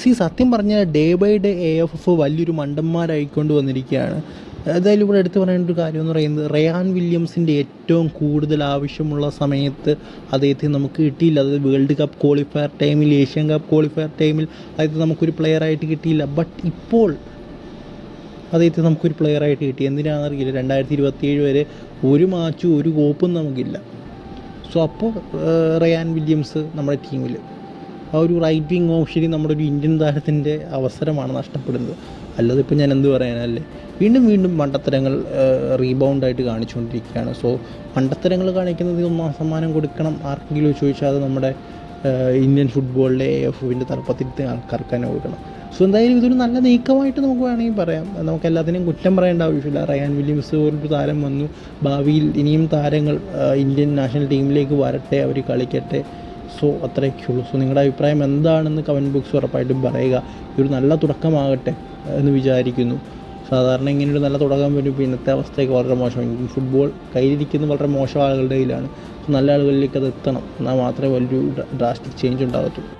C സത്യം പറഞ്ഞാൽ day by day A F F വലിയൊരു മണ്ടന്മാരായിക്കൊണ്ട് വന്നിരിക്കുകയാണ്. ഏതായാലും ഇവിടെ എടുത്തു പറയേണ്ട ഒരു കാര്യം എന്ന് പറയുന്നത് റയാൻ വില്യംസിന്റെ ഏറ്റവും കൂടുതൽ ആവശ്യമുള്ള സമയത്ത് അദ്ദേഹത്തെ നമുക്ക് കിട്ടിയില്ല. അതായത് വേൾഡ് കപ്പ് ക്വാളിഫയർ ടൈമിൽ ഏഷ്യൻ കപ്പ് ക്വാളിഫയർ ടൈമിൽ അതായത് നമുക്കൊരു പ്ലെയറായിട്ട് കിട്ടിയില്ല. ബട്ട് ഇപ്പോൾ അദ്ദേഹത്തെ നമുക്കൊരു പ്ലെയറായിട്ട് കിട്ടി. എന്തിനാണെന്നറിയില്ല. രണ്ടായിരത്തി ഇരുപത്തി ഏഴ് വരെ ഒരു മാച്ചും ഒരു കോപ്പും നമുക്കില്ല. സോ അപ്പോൾ റയാൻ വില്യംസ് നമ്മുടെ ടീമിൽ ആ ഒരു റൈറ്റ് വിങ് ഓപ്ഷനിൽ നമ്മുടെ ഒരു ഇന്ത്യൻ താരത്തിന്റെ അവസരമാണ് നഷ്ടപ്പെടുന്നത്. അല്ലാതെ ഇപ്പോൾ ഞാൻ എന്ത് പറയാനല്ലേ വീണ്ടും വീണ്ടും മണ്ടത്തരങ്ങൾ റീബൗണ്ടായിട്ട് കാണിച്ചുകൊണ്ടിരിക്കുകയാണ്. സോ മണ്ടത്തരങ്ങൾ കാണിക്കുന്നത് ഒന്നാം സമ്മാനം കൊടുക്കണം. ആർക്കെങ്കിലും ചോദിച്ചാൽ അത് നമ്മുടെ ഇന്ത്യൻ ഫുട്ബോളിലെ എ ഒവിന്റെ തലപ്പത്തിരുത്തി ആൾക്കാർക്ക് തന്നെ കൊടുക്കണം. സോ എന്തായാലും ഇതൊരു നല്ല നീക്കമായിട്ട് നമുക്ക് വേണമെങ്കിൽ പറയാം. നമുക്ക് എല്ലാത്തിനെയും കുറ്റം പറയേണ്ട ആവശ്യമില്ല. റയാൻ വില്യംസ് പോലൊരു താരം വന്നു. ഭാവിയിൽ ഇനിയും താരങ്ങൾ ഇന്ത്യൻ നാഷണൽ ടീമിലേക്ക് വരട്ടെ അവർ കളിക്കട്ടെ. സോ അത്രയൊക്കെ ഉള്ളൂ സോ നിങ്ങളുടെ അഭിപ്രായം എന്താണെന്ന് കമന്റ് ബോക്സ് ഉറപ്പായിട്ടും പറയുക. ഇതൊരു നല്ല തുടക്കമാകട്ടെ എന്ന് വിചാരിക്കുന്നു. സാധാരണ ഇങ്ങനെ ഒരു നല്ല തുടക്കം വരുമ്പോൾ ഇന്നത്തെ അവസ്ഥയൊക്കെ വളരെ മോശം. ഇന്ത്യൻ ഫുട്ബോൾ കയ്യിലിരിക്കുന്ന വളരെ മോശം ആളുകളുടെ കയ്യിലാണ്. നല്ല ആളുകളിലേക്ക് അത് എത്തണം. എന്നാൽ മാത്രമേ വലിയൊരു ഡ്രാസ്റ്റിക് ചേഞ്ച് ഉണ്ടാകത്തുള്ളൂ.